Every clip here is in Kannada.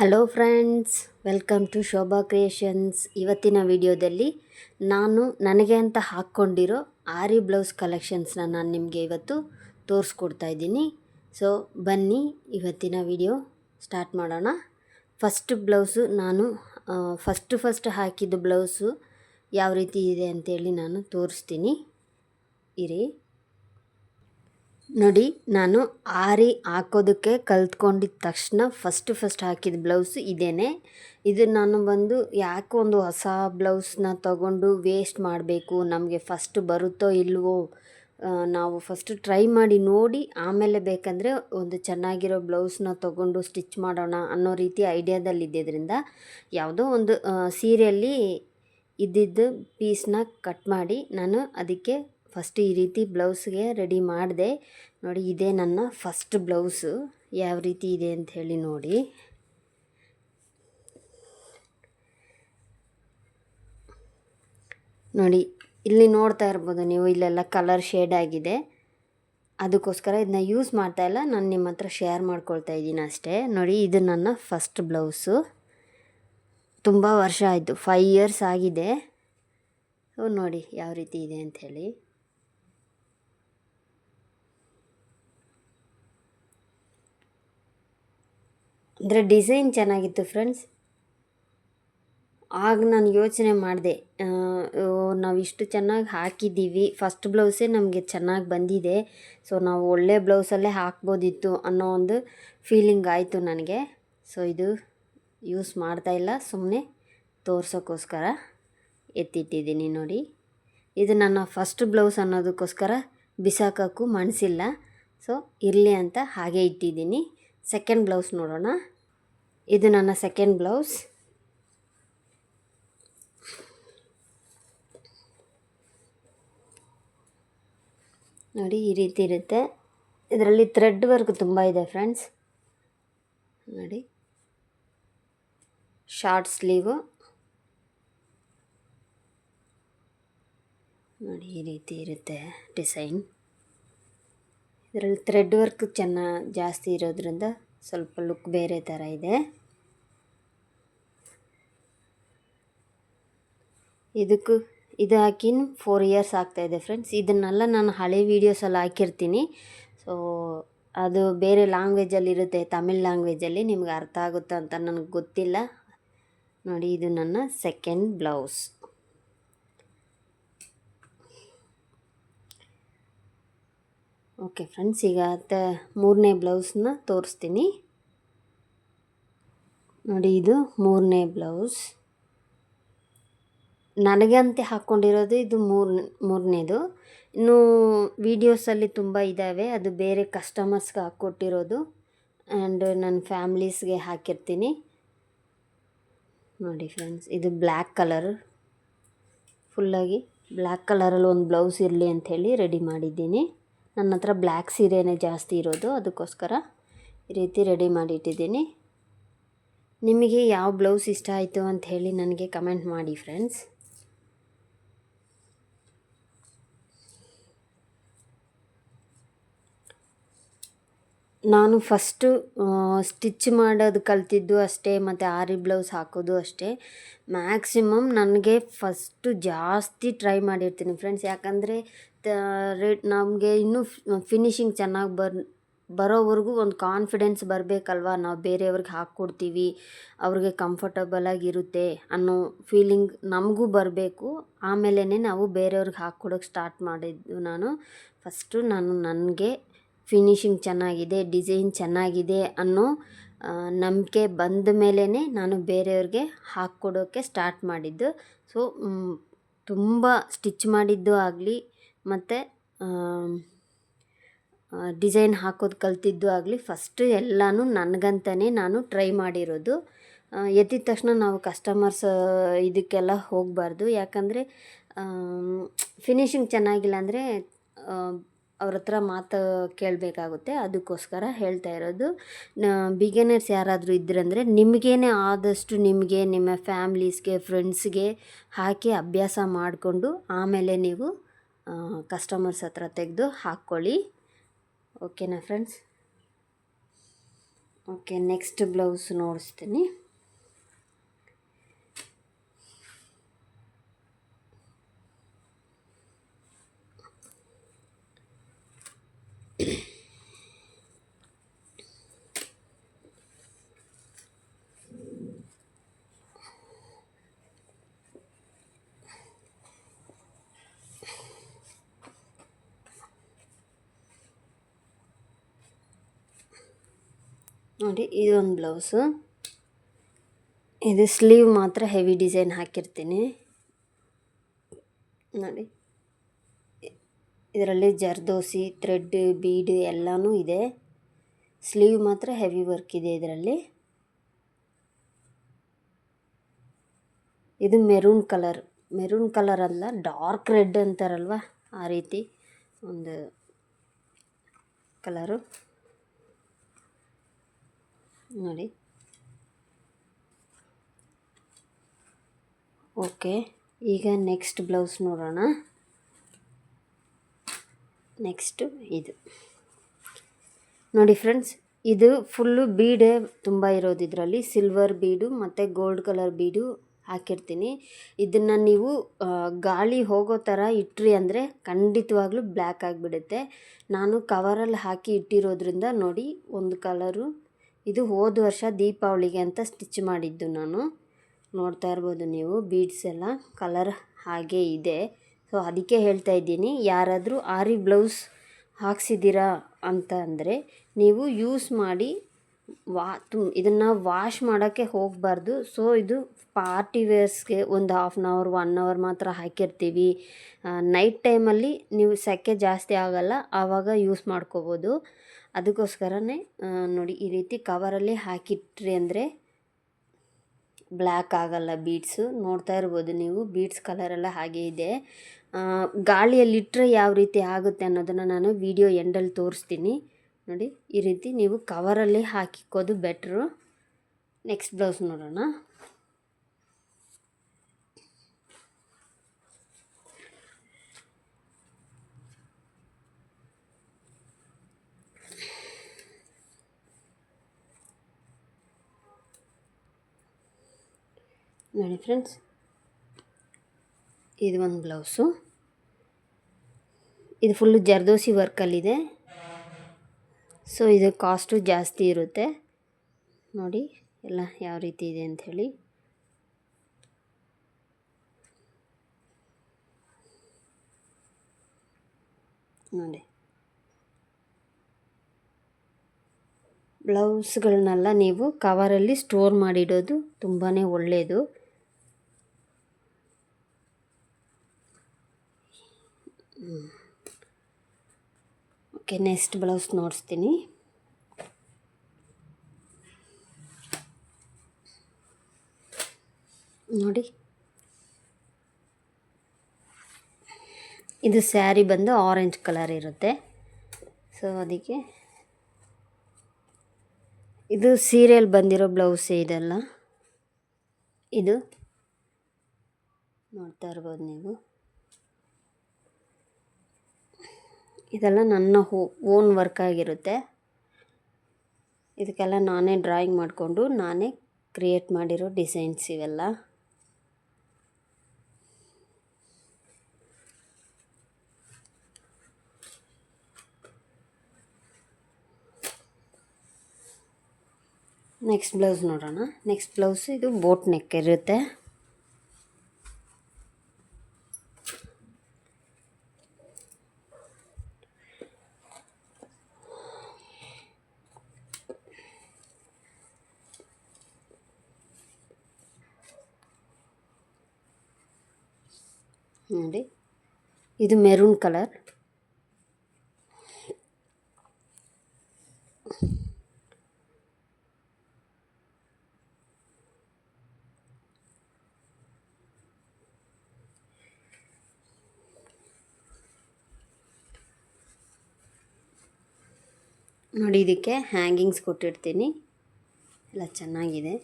Hello friends welcome to Shobha creations ಇವತ್ತಿನ ವಿಡಿಯೋದಲ್ಲಿ ನಾನು ನನಗೆ ಅಂತ ಹಾಕ್ಕೊಂಡಿರೋ ಆರಿ ಬ್ಲೌಸ್ ಕಲೆಕ್ಷನ್ಸ್ನ ನಾನು ನಿಮಗೆ ಇವತ್ತು ತೋರಿಸ್ಕೊಡ್ತಾ ಇದ್ದೀನಿ. ಸೊ ಬನ್ನಿ ಇವತ್ತಿನ ವಿಡಿಯೋ ಸ್ಟಾರ್ಟ್ ಮಾಡೋಣ. ಫಸ್ಟ್ ಬ್ಲೌಸು ನಾನು ಫಸ್ಟ್ ಫಸ್ಟ್ ಹಾಕಿದ ಬ್ಲೌಸು ಯಾವ ರೀತಿ ಇದೆ ಅಂತೇಳಿ ನಾನು ತೋರಿಸ್ತೀನಿ. ಇರಿ. ನೋಡಿ, ನಾನು ಆರಿ ಹಾಕೋದಕ್ಕೆ ಕಲ್ತ್ಕೊಂಡಿದ್ದ ತಕ್ಷಣ ಫಸ್ಟ್ ಫಸ್ಟ್ ಹಾಕಿದ ಬ್ಲೌಸ್ ಇದೇನೆ. ಇದು ನಾನು ಬಂದು ಯಾಕೋ ಒಂದು ಹೊಸ ಬ್ಲೌಸ್ನ ತಗೊಂಡು ವೇಸ್ಟ್ ಮಾಡಬೇಕು, ನಮಗೆ ಫಸ್ಟ್ ಬರುತ್ತೋ ಇಲ್ವೋ ನಾವು ಫಸ್ಟ್ ಟ್ರೈ ಮಾಡಿ ನೋಡಿ, ಆಮೇಲೆ ಬೇಕಂದರೆ ಒಂದು ಚೆನ್ನಾಗಿರೋ ಬ್ಲೌಸ್ನ ತಗೊಂಡು ಸ್ಟಿಚ್ ಮಾಡೋಣ ಅನ್ನೋ ರೀತಿ ಐಡಿಯಾದಲ್ಲಿದ್ದರಿಂದ ಯಾವುದೋ ಒಂದು ಸೀರೆಯಲ್ಲಿ ಇದ್ದಿದ್ದು ಪೀಸ್ನ ಕಟ್ ಮಾಡಿ ನಾನು ಅದಕ್ಕೆ ಫಸ್ಟ್ ಈ ರೀತಿ ಬ್ಲೌಸ್ಗೆ ರೆಡಿ ಮಾಡಿದೆ. ನೋಡಿ, ಇದೇ ನನ್ನ ಫಸ್ಟ್ ಬ್ಲೌಸು. ಯಾವ ರೀತಿ ಇದೆ ಅಂತ ಹೇಳಿ ನೋಡಿ. ನೋಡಿ, ಇಲ್ಲಿ ನೋಡ್ತಾ ಇರ್ಬೋದು ನೀವು, ಇಲ್ಲೆಲ್ಲ ಕಲರ್ ಶೇಡ್ ಆಗಿದೆ. ಅದಕ್ಕೋಸ್ಕರ ಇದನ್ನ ಯೂಸ್ ಮಾಡ್ತಾ ಇಲ್ಲ. ನಾನು ನಿಮ್ಮ ಹತ್ರ ಶೇರ್ ಮಾಡ್ಕೊಳ್ತಾ ಇದ್ದೀನಿ ಅಷ್ಟೇ. ನೋಡಿ, ಇದು ನನ್ನ ಫಸ್ಟ್ ಬ್ಲೌಸು. ತುಂಬ ವರ್ಷ ಆಯಿತು. ಫೈವ್ ಇಯರ್ಸ್ ಆಗಿದೆ. ನೋಡಿ, ಯಾವ ರೀತಿ ಇದೆ ಅಂಥೇಳಿ ಅಂದರೆ ಡಿಸೈನ್ ಚೆನ್ನಾಗಿತ್ತು ಫ್ರೆಂಡ್ಸ್ ಆಗ ನಾನು ಯೋಚನೆ ಮಾಡಿದೆ ನಾವು ಇಷ್ಟು ಚೆನ್ನಾಗಿ ಹಾಕಿದ್ದೀವಿ. ಫಸ್ಟ್ ಬ್ಲೌಸೇ ನಮಗೆ ಚೆನ್ನಾಗಿ ಬಂದಿದೆ. ಸೊ ನಾವು ಒಳ್ಳೆ ಬ್ಲೌಸಲ್ಲೇ ಹಾಕ್ಬೋದಿತ್ತು ಅನ್ನೋ ಒಂದು ಫೀಲಿಂಗ್ ಆಯಿತು ನನಗೆ. ಸೊ ಇದು ಯೂಸ್ ಮಾಡ್ತಾ ಇಲ್ಲ ಸುಮ್ಮನೆ ತೋರ್ಸೋಕ್ಕೋಸ್ಕರ ಎತ್ತಿಟ್ಟಿದ್ದೀನಿ ನೋಡಿ. ಇದು ನನ್ನ ಫಸ್ಟ್ ಬ್ಲೌಸ್ ಅನ್ನೋದಕ್ಕೋಸ್ಕರ ಬಿಸಾಕೋಕ್ಕೂ ಮನಸ್ಸಿಲ್ಲ ಸೊ ಇರಲಿ ಅಂತ ಹಾಗೆ ಇಟ್ಟಿದ್ದೀನಿ. ಸೆಕೆಂಡ್ ಬ್ಲೌಸ್ ನೋಡೋಣ. ಇದು ನನ್ನ ಸೆಕೆಂಡ್ ಬ್ಲೌಸ್ ನೋಡಿ ಈ ರೀತಿ ಇರುತ್ತೆ. ಇದರಲ್ಲಿ ಥ್ರೆಡ್ ವರ್ಕ್ ತುಂಬ ಇದೆ ಫ್ರೆಂಡ್ಸ್ ನೋಡಿ. ಶಾರ್ಟ್ ಸ್ಲೀವು ನೋಡಿ ಈ ರೀತಿ ಇರುತ್ತೆ ಡಿಸೈನ್ ಇದರಲ್ಲಿ ಥ್ರೆಡ್ ವರ್ಕ್ ಚೆನ್ನಾಗಿ ಜಾಸ್ತಿ ಇರೋದ್ರಿಂದ ಸ್ವಲ್ಪ ಲುಕ್ ಬೇರೆ ಥರ ಇದೆ. ಇದಕ್ಕೂ ಇದು ಹಾಕಿನ ಫೋರ್ ಇಯರ್ಸ್ ಆಗ್ತಾಯಿದೆ ಫ್ರೆಂಡ್ಸ್ ಇದನ್ನೆಲ್ಲ ನಾನು ಹಳೆ ವೀಡಿಯೋಸಲ್ಲಿ ಹಾಕಿರ್ತೀನಿ. ಸೊ ಅದು ಬೇರೆ ಲ್ಯಾಂಗ್ವೇಜಲ್ಲಿ ಇರುತ್ತೆ, ತಮಿಳ್ ಲ್ಯಾಂಗ್ವೇಜಲ್ಲಿ ನಿಮ್ಗೆ ಅರ್ಥ ಆಗುತ್ತೆ ಅಂತ ನನಗೆ ಗೊತ್ತಿಲ್ಲ. ನೋಡಿ ಇದು ನನ್ನ ಸೆಕೆಂಡ್ ಬ್ಲೌಸ್ ಓಕೆ ಫ್ರೆಂಡ್ಸ್, ಈಗ ತ ಮೂರನೇ ಬ್ಲೌಸ್ನ ತೋರಿಸ್ತೀನಿ. ನೋಡಿ, ಇದು ಮೂರನೇ ಬ್ಲೌಸ್. ನನಗೆ ನನಗಂತೆ ಹಾಕ್ಕೊಂಡಿರೋದು ಇದು ಮೂರ್, ಮೂರನೇದು. ಇನ್ನು ವೀಡಿಯೋಸಲ್ಲಿ ತುಂಬ ಇದ್ದಾವೆ, ಅದು ಬೇರೆ ಕಸ್ಟಮರ್ಸ್ಗೆ ಹಾಕ್ಕೊಟ್ಟಿರೋದು. ಆ್ಯಂಡ್ ನನ್ನ ಫ್ಯಾಮ್ಲೀಸ್ಗೆ ಹಾಕಿರ್ತೀನಿ. ನೋಡಿ ಫ್ರೆಂಡ್ಸ್, ಇದು ಬ್ಲ್ಯಾಕ್ ಕಲರ್. ಫುಲ್ಲಾಗಿ ಬ್ಲ್ಯಾಕ್ ಕಲರಲ್ಲಿ ಒಂದು ಬ್ಲೌಸ್ ಇರಲಿ ಅಂಥೇಳಿ ರೆಡಿ ಮಾಡಿದ್ದೀನಿ. ನನ್ನ ಹತ್ರ ಬ್ಲ್ಯಾಕ್ ಸೀರೆನೇ ಜಾಸ್ತಿ ಇರೋದು, ಅದಕ್ಕೋಸ್ಕರ ಈ ರೀತಿ ರೆಡಿ ಮಾಡಿ ಇಟ್ಟಿದ್ದೀನಿ ನಿಮಗೆ ಯಾವ ಬ್ಲೌಸ್ ಇಷ್ಟ ಆಯಿತು ಅಂತ ಹೇಳಿ ನನಗೆ ಕಮೆಂಟ್ ಮಾಡಿ ಫ್ರೆಂಡ್ಸ್ ನಾನು ಫಸ್ಟು ಸ್ಟಿಚ್ ಮಾಡೋದು ಕಲ್ತಿದ್ದು ಅಷ್ಟೇ, ಮತ್ತು ಆರಿ ಬ್ಲೌಸ್ ಹಾಕೋದು ಅಷ್ಟೇ. ಮ್ಯಾಕ್ಸಿಮಮ್ ನನಗೆ ಫಸ್ಟು ಜಾಸ್ತಿ ಟ್ರೈ ಮಾಡಿರ್ತೀನಿ ಫ್ರೆಂಡ್ಸ್ ಯಾಕಂದರೆ ರೇಟ್ ನಮಗೆ ಇನ್ನೂ ಫಿನಿಶಿಂಗ್ ಚೆನ್ನಾಗಿ ಬರ್, ಬರೋವರೆಗೂ ಒಂದು ಕಾನ್ಫಿಡೆನ್ಸ್ ಬರಬೇಕಲ್ವಾ? ನಾವು ಬೇರೆಯವ್ರಿಗೆ ಹಾಕ್ಕೊಡ್ತೀವಿ, ಅವ್ರಿಗೆ ಕಂಫರ್ಟಬಲಾಗಿರುತ್ತೆ ಅನ್ನೋ ಫೀಲಿಂಗ್ ನಮಗೂ ಬರಬೇಕು. ಆಮೇಲೆ ನಾವು ಬೇರೆಯವ್ರಿಗೆ ಹಾಕ್ಕೊಡೋಕೆ ಸ್ಟಾರ್ಟ್ ಮಾಡಿದ್ದು ನಾನು. ಫಸ್ಟು ನಾನು ನನಗೆ ಫಿನಿಶಿಂಗ್ ಚೆನ್ನಾಗಿದೆ ಡಿಸೈನ್ ಚೆನ್ನಾಗಿದೆ ಅನ್ನೋ ನಂಬಿಕೆ ಬಂದ ಮೇಲೇ ನಾನು ಬೇರೆಯವ್ರಿಗೆ ಹಾಕ್ಕೊಡೋಕ್ಕೆ ಸ್ಟಾರ್ಟ್ ಮಾಡಿದ್ದು. ಸೊ ತುಂಬ ಸ್ಟಿಚ್ ಮಾಡಿದ್ದು ಆಗಲಿ ಮತ್ತು ಡಿಸೈನ್ ಹಾಕೋದು ಕಲ್ತಿದ್ದು ಆಗಲಿ ಫಸ್ಟ್ ಎಲ್ಲನೂ ನನಗಂತಲೇ ನಾನು ಟ್ರೈ ಮಾಡಿರೋದು. ಎದ್ದಿದ ತಕ್ಷಣ ನಾವು ಕಸ್ಟಮರ್ಸ್ ಇದಕ್ಕೆಲ್ಲ ಹೋಗಬಾರ್ದು. ಯಾಕಂದರೆ ಫಿನಿಶಿಂಗ್ ಚೆನ್ನಾಗಿಲ್ಲ ಅಂದರೆ ಅವ್ರ ಹತ್ರ ಮಾತು ಕೇಳಬೇಕಾಗುತ್ತೆ. ಅದಕ್ಕೋಸ್ಕರ ಹೇಳ್ತಾ ಇರೋದು. ಬಿಗಿನರ್ಸ್ ಯಾರಾದರೂ ಇದ್ರಂದರೆ ನಿಮಗೇನೆ ಆದಷ್ಟು ನಿಮಗೆ, ನಿಮ್ಮ ಫ್ಯಾಮ್ಲೀಸ್ಗೆ ಫ್ರೆಂಡ್ಸ್ಗೆ ಹಾಕಿ ಅಭ್ಯಾಸ ಮಾಡಿಕೊಂಡು, ಆಮೇಲೆ ನೀವು ಕಸ್ಟಮರ್ಸ್ ಹತ್ರ ತೆಗೆದು ಹಾಕ್ಕೊಳ್ಳಿ. ಓಕೆನಾ ಫ್ರೆಂಡ್ಸ್ ಓಕೆ ನೆಕ್ಸ್ಟ್ ಬ್ಲೌಸ್ ನೋಡಿಸ್ತೀನಿ. ನೋಡಿ ಇದೊಂದು ಬ್ಲೌಸು. ಇದು ಸ್ಲೀವ್ ಮಾತ್ರ ಹೆವಿ ಡಿಸೈನ್ ಹಾಕಿರ್ತೀನಿ. ನೋಡಿ, ಇದರಲ್ಲಿ ಜರ್ದೋಸಿ, ಥ್ರೆಡ್, ಬೀಡ್ ಎಲ್ಲನೂ ಇದೆ. ಸ್ಲೀವ್ ಮಾತ್ರ ಹೆವಿ ವರ್ಕ್ ಇದೆ ಇದರಲ್ಲಿ. ಇದು ಮೆರೂನ್ ಕಲರ್. ಮೆರೂನ್ ಕಲರ್ ಅಲ್ಲ, ಡಾರ್ಕ್ ರೆಡ್ ಅಂತಾರಲ್ವ, ಆ ರೀತಿ ಒಂದು ಕಲರು. ನೋಡಿ. ಓಕೆ, ಈಗ ನೆಕ್ಸ್ಟ್ ಬ್ಲೌಸ್ ನೋಡೋಣ. ನೆಕ್ಸ್ಟು ಇದು. ನೋಡಿ ಫ್ರೆಂಡ್ಸ್, ಇದು ಫುಲ್ಲು ಬೀಡೆ ತುಂಬ ಇರೋದು ಇದರಲ್ಲಿ. ಸಿಲ್ವರ್ ಬೀಡು ಮತ್ತು ಗೋಲ್ಡ್ ಕಲರ್ ಬೀಡು ಹಾಕಿರ್ತೀನಿ. ಇದನ್ನು ನೀವು ಗಾಳಿ ಹೋಗೋ ಥರ ಇಟ್ರಿ ಅಂದರೆ ಖಂಡಿತವಾಗ್ಲೂ ಬ್ಲ್ಯಾಕ್ ಆಗಿಬಿಡುತ್ತೆ. ನಾನು ಕವರಲ್ಲಿ ಹಾಕಿ ಇಟ್ಟಿರೋದ್ರಿಂದ ನೋಡಿ, ಒಂದು ಕಲರು ಇದು ಹೋದ ವರ್ಷ ದೀಪಾವಳಿಗೆ ಅಂತ ಸ್ಟಿಚ್ ಮಾಡಿದ್ದು ನಾನು. ನೋಡ್ತಾ ಇರ್ಬೋದು ನೀವು ಬೀಡ್ಸ್ ಎಲ್ಲ ಕಲರ್ ಹಾಗೆ ಇದೆ. ಸೊ ಅದಕ್ಕೆ ಹೇಳ್ತಾ ಇದ್ದೀನಿ, ಯಾರಾದರೂ ಆರಿ ಬ್ಲೌಸ್ ಹಾಕ್ಸಿದ್ದೀರಾ ಅಂತ ಅಂದರೆ, ನೀವು ಯೂಸ್ ಮಾಡಿ ವಾ, ತು, ಇದನ್ನು ವಾಶ್ ಮಾಡೋಕ್ಕೆ ಹೋಗಬಾರ್ದು. ಸೊ ಇದು ಪಾರ್ಟಿ ವೇರ್ಸ್ಗೆ ಒಂದು half an hour one hour ಮಾತ್ರ ಹಾಕಿರ್ತೀವಿ. ನೈಟ್ ಟೈಮಲ್ಲಿ ನೀವು ಸೆಕೆ ಜಾಸ್ತಿ ಆಗಲ್ಲ, ಆವಾಗ ಯೂಸ್ ಮಾಡ್ಕೋಬೋದು. ಅದಕ್ಕೋಸ್ಕರನೇ ನೋಡಿ, ಈ ರೀತಿ ಕವರಲ್ಲಿ ಹಾಕಿಟ್ರಿ ಅಂದರೆ ಬ್ಲ್ಯಾಕ್ ಆಗಲ್ಲ ಬೀಡ್ಸು. ನೋಡ್ತಾ ಇರ್ಬೋದು ನೀವು, ಬೀಡ್ಸ್ ಕಲರೆಲ್ಲ ಹಾಗೆ ಇದೆ. ಗಾಳಿಯಲ್ಲಿಟ್ಟರೆ ಯಾವ ರೀತಿ ಆಗುತ್ತೆ ಅನ್ನೋದನ್ನು ನಾನು ವಿಡಿಯೋ ಎಂಡಲ್ಲಿ ತೋರಿಸ್ತೀನಿ. ನೋಡಿ, ಈ ರೀತಿ ನೀವು ಕವರಲ್ಲಿ ಹಾಕಿಕ್ಕೋದು ಬೆಟ್ರು. ನೆಕ್ಸ್ಟ್ ಬ್ಲೌಸ್ ನೋಡೋಣ. ನೋಡಿ ಫ್ರೆಂಡ್ಸ್. ಇದು ಒಂದು ಬ್ಲೌಸು. ಇದು ಫುಲ್ಲು ಜರ್ದೋಸಿ ವರ್ಕಲ್ಲಿದೆ ಸೊ ಇದು ಕಾಸ್ಟು ಜಾಸ್ತಿ ಇರುತ್ತೆ. ನೋಡಿ, ಎಲ್ಲ ಯಾವ ರೀತಿ ಇದೆ ಅಂಥೇಳಿ ನೋಡಿ. ಬ್ಲೌಸ್ಗಳನ್ನೆಲ್ಲ ನೀವು ಕವರಲ್ಲಿ ಸ್ಟೋರ್ ಮಾಡಿಡೋದು ತುಂಬಾ ಒಳ್ಳೆಯದು ಓಕೆ ನೆಕ್ಸ್ಟ್ ಬ್ಲೌಸ್ ನೋಡಿಸ್ತೀನಿ. ನೋಡಿ. ಇದು ಸ್ಯಾರಿ ಬಂದು ಆರೆಂಜ್ ಕಲರ್ ಇರುತ್ತೆ. ಸೊ ಅದಕ್ಕೆ ಇದು ಸೀರಿಯಲ್ ಬಂದಿರೋ ಬ್ಲೌಸೇ ಇದೆಲ್ಲ. ಇದು ನೋಡ್ತಾ ಇರ್ಬೋದು ನೀವು. ಇದೆಲ್ಲ ನನ್ನ ಹೋ, ಓನ್ ವರ್ಕ್ ಆಗಿರುತ್ತೆ. ಇದಕ್ಕೆಲ್ಲ ನಾನೇ ಡ್ರಾಯಿಂಗ್ ಮಾಡಿಕೊಂಡು ನಾನೇ ಕ್ರಿಯೇಟ್ ಮಾಡಿರೋ ಡಿಸೈನ್ಸ್ ಇವೆಲ್ಲ. ನೆಕ್ಸ್ಟ್ ಬ್ಲೌಸ್ ನೋಡೋಣ. ನೆಕ್ಸ್ಟ್ ಬ್ಲೌಸ್ ಇದು ಬೋಟ್ ನೆಕ್ ಇರುತ್ತೆ. ನೋಡಿ. ಇದು ಮೆರೂನ್ ಕಲರ್. ನೋಡಿ ಇದಕ್ಕೆ ಹ್ಯಾಂಗಿಂಗ್ಸ್ ಕೊಟ್ಟಿರ್ತೀನಿ. ಎಲ್ಲ ಚೆನ್ನಾಗಿದೆ.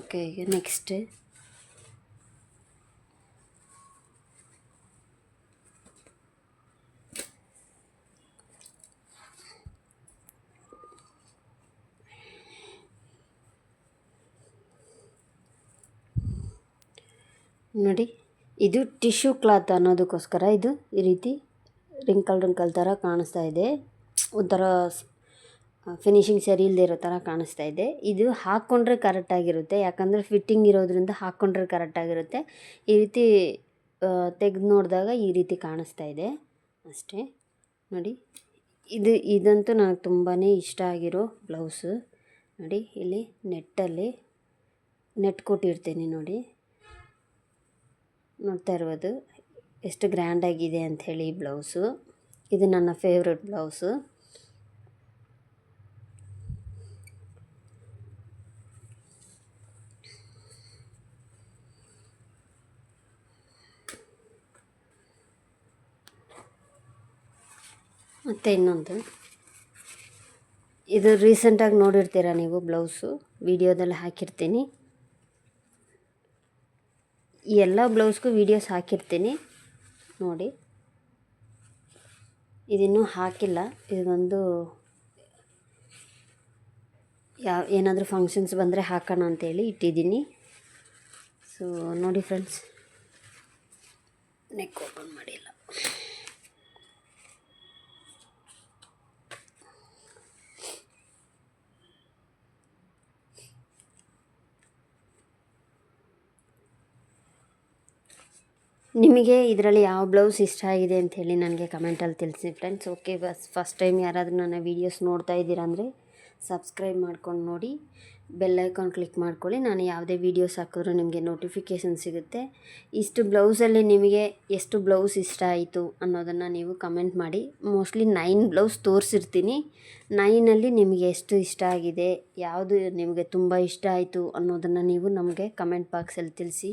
ಓಕೆ, ಈಗ ನೆಕ್ಸ್ಟ್ ನೋಡಿ, ಇದು ಟಿಶ್ಯೂ ಕ್ಲಾತ್ ಅನ್ನೋದಕ್ಕೋಸ್ಕರ ಇದು ಈ ರೀತಿ ರಿಂಕಲ್ ರಿಂಕಲ್ ಥರ ಕಾಣಿಸ್ತಾ ಇದೆ. ಒಂಥರ ಫಿನಿಶಿಂಗ್ ಸರಿ ಇಲ್ಲದೆ ಇರೋ ಥರ ಕಾಣಿಸ್ತಾ ಇದೆ. ಇದು ಹಾಕ್ಕೊಂಡ್ರೆ ಕರೆಕ್ಟಾಗಿರುತ್ತೆ ಯಾಕಂದರೆ ಫಿಟ್ಟಿಂಗ್ ಇರೋದ್ರಿಂದ ಹಾಕ್ಕೊಂಡ್ರೆ ಕರೆಕ್ಟಾಗಿರುತ್ತೆ ಈ ರೀತಿ ತೆಗೆದು ನೋಡಿದಾಗ ಈ ರೀತಿ ಕಾಣಿಸ್ತಾ ಇದೆ. ಅಷ್ಟೇ. ನೋಡಿ, ಇದು, ಇದಂತೂ ನನಗೆ ತುಂಬಾ ಇಷ್ಟ ಆಗಿರೋ ಬ್ಲೌಸು. ನೋಡಿ, ಇಲ್ಲಿ ನೆಟ್ಟಲ್ಲಿ ನೆಟ್ ಕೊಟ್ಟಿರ್ತೀನಿ ನೋಡಿ. ನೋಡ್ತಾ ಇರ್ಬೋದು ಎಷ್ಟು ಗ್ರ್ಯಾಂಡಾಗಿದೆ ಅಂಥೇಳಿ ಈ ಬ್ಲೌಸು. ಇದು ನನ್ನ ಫೇವ್ರೆಟ್ ಬ್ಲೌಸು. ಮತ್ತು ಇನ್ನೊಂದು. ಇದು ರೀಸೆಂಟಾಗಿ ನೋಡಿರ್ತೀರ ನೀವು ಬ್ಲೌಸು? ವಿಡಿಯೋದಲ್ಲಿ ಹಾಕಿರ್ತೀನಿ. ಈ ಎಲ್ಲ ಬ್ಲೌಸ್ಗೂ ವೀಡಿಯೋಸ್ ಹಾಕಿರ್ತೀನಿ. ನೋಡಿ. ಇದಿನ್ನೂ ಹಾಕಿಲ್ಲ. ಇದೊಂದು ಯಾವ ಏನಾದರೂ ಫಂಕ್ಷನ್ಸ್ ಬಂದರೆ ಹಾಕೋಣ ಅಂತೇಳಿ ಇಟ್ಟಿದ್ದೀನಿ. ಸೊ ನೋಡಿ ಫ್ರೆಂಡ್ಸ್ ನೆಕ್ ಓಪನ್ ಮಾಡಿಲ್ಲ. ನಿಮಗೆ ಇದರಲ್ಲಿ ಯಾವ ಬ್ಲೌಸ್ ಇಷ್ಟ ಆಗಿದೆ ಅಂಥೇಳಿ ನನಗೆ ಕಮೆಂಟಲ್ಲಿ ತಿಳಿಸಿ ಫ್ರೆಂಡ್ಸ್ ಓಕೆ ಬಸ್ ಫಸ್ಟ್ ಟೈಮ್ ಯಾರಾದರೂ ನನ್ನ ವೀಡಿಯೋಸ್ ನೋಡ್ತಾ ಇದ್ದೀರಾ ಅಂದರೆ ಸಬ್ಸ್ಕ್ರೈಬ್ ಮಾಡ್ಕೊಂಡು ನೋಡಿ. ಬೆಲ್ ಐಕಾನ್ ಕ್ಲಿಕ್ ಮಾಡ್ಕೊಳ್ಳಿ. ನಾನು ಯಾವುದೇ ವೀಡಿಯೋಸ್ ಹಾಕಿದ್ರೂ ನಿಮಗೆ ನೋಟಿಫಿಕೇಷನ್ ಸಿಗುತ್ತೆ. ಇಷ್ಟು ಬ್ಲೌಸಲ್ಲಿ ನಿಮಗೆ ಎಷ್ಟು ಬ್ಲೌಸ್ ಇಷ್ಟ ಆಯಿತು ಅನ್ನೋದನ್ನು ನೀವು ಕಮೆಂಟ್ ಮಾಡಿ. ಮೋಸ್ಟ್ಲಿ ನೈನ್ ಬ್ಲೌಸ್ ತೋರಿಸಿರ್ತೀನಿ. ನೈನಲ್ಲಿ ನಿಮಗೆ ಎಷ್ಟು ಇಷ್ಟ ಆಗಿದೆ, ಯಾವುದು ನಿಮಗೆ ತುಂಬ ಇಷ್ಟ ಆಯಿತು ಅನ್ನೋದನ್ನು ನೀವು ನಮಗೆ ಕಮೆಂಟ್ ಬಾಕ್ಸಲ್ಲಿ ತಿಳಿಸಿ.